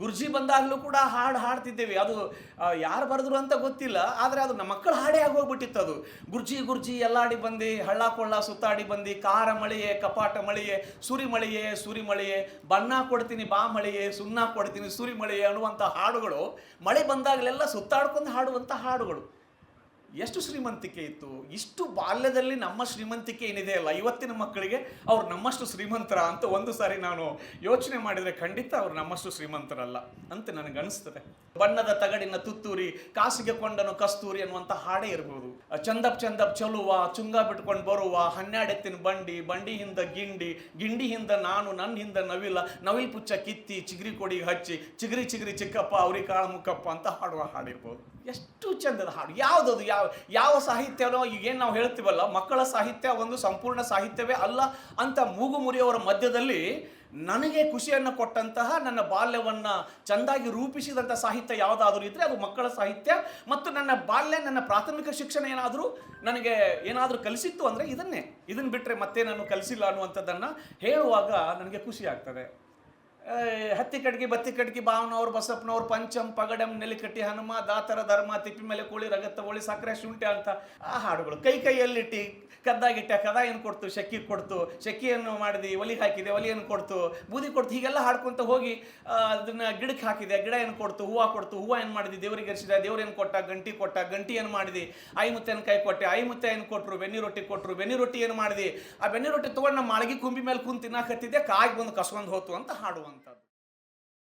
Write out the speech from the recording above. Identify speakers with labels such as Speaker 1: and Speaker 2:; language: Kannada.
Speaker 1: ಗುರ್ಜಿ ಬಂದಾಗಲೂ ಕೂಡ ಹಾಡು ಹಾಡ್ತಿದ್ದೇವೆ. ಅದು ಯಾರು ಬರೆದ್ರು ಅಂತ ಗೊತ್ತಿಲ್ಲ, ಆದರೆ ಅದು ನಮ್ಮ ಮಕ್ಕಳ ಹಾಡೇ ಆಗೋಗ್ಬಿಟ್ಟಿತ್ತು ಅದು. ಗುರ್ಜಿ ಗುರ್ಜಿ, ಎಲ್ಲಾಡಿ ಬಂದು ಹಳ್ಳ ಕೊಳ್ಳ ಸುತ್ತಾಡಿ ಬಂದು ಕಾರ ಮಳೆಯೇ, ಕಪಾಟ ಮಳೆಯೇ, ಸುರಿ ಮಳೆಯೇ ಸುರಿ ಮಳೆಯೇ, ಬಣ್ಣ ಕೊಡ್ತೀನಿ, ಬಾ ಮಳೆಯೇ, ಸುಣ್ಣ ಕೊಡ್ತೀನಿ, ಸುರಿ ಮಳೆಯೇ ಅನ್ನುವಂಥ ಹಾಡುಗಳು ಮಳೆ ಬಂದಾಗಲೆಲ್ಲ ಸುತ್ತಾಡ್ಕೊಂಡು ಹಾಡುವಂಥ ಹಾಡುಗಳು. ಎಷ್ಟು ಶ್ರೀಮಂತಿಕೆ ಇತ್ತು? ಇಷ್ಟು ಬಾಲ್ಯದಲ್ಲಿ ನಮ್ಮ ಶ್ರೀಮಂತಿಕೆ ಏನಿದೆ ಅಲ್ಲ? ಇವತ್ತಿನ ಮಕ್ಕಳಿಗೆ ಅವ್ರು ನಮ್ಮಷ್ಟು ಶ್ರೀಮಂತರ ಅಂತ ಒಂದು ಸಾರಿ ನಾನು ಯೋಚನೆ ಮಾಡಿದರೆ ಖಂಡಿತ ಅವ್ರು ನಮ್ಮಷ್ಟು ಶ್ರೀಮಂತರಲ್ಲ ಅಂತ ನನಗೆ ಅನಿಸ್ತದೆ. ಬಣ್ಣದ ತಗಡಿನ ತುತ್ತೂರಿ, ಕಾಸಿಗೆ ಕೊಂಡನು ಕಸ್ತೂರಿ ಅನ್ನುವಂಥ ಹಾಡೇ ಇರ್ಬೋದು. ಚಂದಪ್ ಚಂದಪ್ ಚಲುವ, ಚುಂಗ ಬಿಟ್ಕೊಂಡು ಬರುವ, ಹನ್ನೆರಡೆತ್ತಿನ ಬಂಡಿ ಬಂಡಿ ಹಿಂದ ಗಿಂಡಿ ಗಿಂಡಿ ಹಿಂದ ನಾನು ನನ್ನ ಹಿಂದ ನವಿಲ, ನವಿಲ್ ಪುಚ್ಚ ಕಿತ್ತಿ, ಚಿಗ್ರಿ ಕೊಡಿಗೆ ಹಚ್ಚಿ, ಚಿಗರಿ ಚಿಗ್ರಿ ಚಿಕ್ಕಪ್ಪ, ಅವ್ರಿ ಕಾಳ ಮುಕ್ಕಪ್ಪ ಅಂತ ಹಾಡುವ ಹಾಡಿರ್ಬೋದು ಎಷ್ಟು ಚಂದದ ಹಾಡು. ಯಾವುದದು ಯಾವ ಯಾವ ಸಾಹಿತ್ಯನೋ ಈಗೇನು ನಾವು ಹೇಳ್ತೀವಲ್ಲ, ಮಕ್ಕಳ ಸಾಹಿತ್ಯ ಒಂದು ಸಂಪೂರ್ಣ ಸಾಹಿತ್ಯವೇ ಅಲ್ಲ ಅಂತ ಮೂಗು ಮುರಿಯವರ ಮಧ್ಯದಲ್ಲಿ ನನಗೆ ಖುಷಿಯನ್ನು ಕೊಟ್ಟಂತಹ ನನ್ನ ಬಾಲ್ಯವನ್ನು ಚೆಂದಾಗಿ ರೂಪಿಸಿದಂಥ ಸಾಹಿತ್ಯ ಯಾವುದಾದ್ರೂ ಇದ್ದರೆ ಅದು ಮಕ್ಕಳ ಸಾಹಿತ್ಯ ಮತ್ತು ನನ್ನ ಬಾಲ್ಯ, ನನ್ನ ಪ್ರಾಥಮಿಕ ಶಿಕ್ಷಣ ಏನಾದರೂ ನನಗೆ ಏನಾದರೂ ಕಲಿಸಿತ್ತು ಅಂದರೆ ಇದನ್ನೇ. ಇದನ್ನು ಬಿಟ್ಟರೆ ಮತ್ತೆ ನಾನು ಕಲಿಸಿಲ್ಲ ಅನ್ನುವಂಥದ್ದನ್ನು ಹೇಳುವಾಗ ನನಗೆ ಖುಷಿ ಆಗ್ತದೆ. ಹತ್ತಿ ಕಡ್ಗಿ ಬತ್ತಿ ಕಡ್ಗಿ ಬಾವನವ್ರು ಬಸಪ್ಪನವ್ರು, ಪಂಚಮ್ ಪಗಡಂ ನೆಲಿಕಟ್ಟಿ, ಹನುಮ, ದಾತರ, ಧರ್ಮ, ತಿಪ್ಪಿ ಮೇಲೆ ಕೋಳಿ ರಗತ್ತ ಓಳಿ ಸಕ್ಕರೆ, ಶುಂಠಿ ಅಂತ ಆ ಹಾಡುಗಳು. ಕೈ ಕೈಯಲ್ಲಿಟ್ಟು, ಕದ್ದಾಗಿಟ್ಟ ಕದ ಏನು ಕೊಡ್ತು? ಶಕ್ಕಿ ಕೊಡ್ತು. ಶಕ್ಕಿಯನ್ನು ಮಾಡಿದಿ, ಒಲಿ ಹಾಕಿದೆ, ಒಲಿಯನ್ನು ಕೊಡ್ತು. ಬೂದಿ ಕೊಡ್ತು, ಹೀಗೆಲ್ಲ ಹಾಡ್ಕೊಂತ ಹೋಗಿ ಅದನ್ನ ಗಿಡಕ್ಕೆ ಹಾಕಿದೆ. ಗಿಡ ಏನು ಕೊಡ್ತು? ಹೂವು ಕೊಡ್ತು. ಹೂವು ಏನು ಮಾಡಿದೆ? ದೇವರಿಗೆ ಎರ್ಸಿದ ದೇವ್ರು ಏನು ಕೊಟ್ಟ? ಗಂಟಿ ಕೊಟ್ಟ. ಗಂಟಿ ಏನು ಮಾಡಿದಿ? ಐ ಕೈ ಕೊಟ್ಟೆ. ಐ ಏನು ಕೊಟ್ಟರು ಬೆನ್ನಿ ರೊಟ್ಟಿ ಕೊಟ್ಟರು ಬೆನ್ನಿ ರೊಟ್ಟಿ ಏನು ಮಾಡಿದಿ? ಆ ಬೆನ್ನಿ ರೊಟ್ಟಿ ತೊಗೊಂಡು ನಮ್ಮ ಮಾಳಗಿ ಕುಂಬಿ ಮೇಲೆ ಕುಂತು ತಿನ್ನಾಕತ್ತಿದ್ದೆ, ಕಾಯಿ ಬಂದು ಕಸ್ಕೊಂಡು ಹೋತು ಅಂತ contar.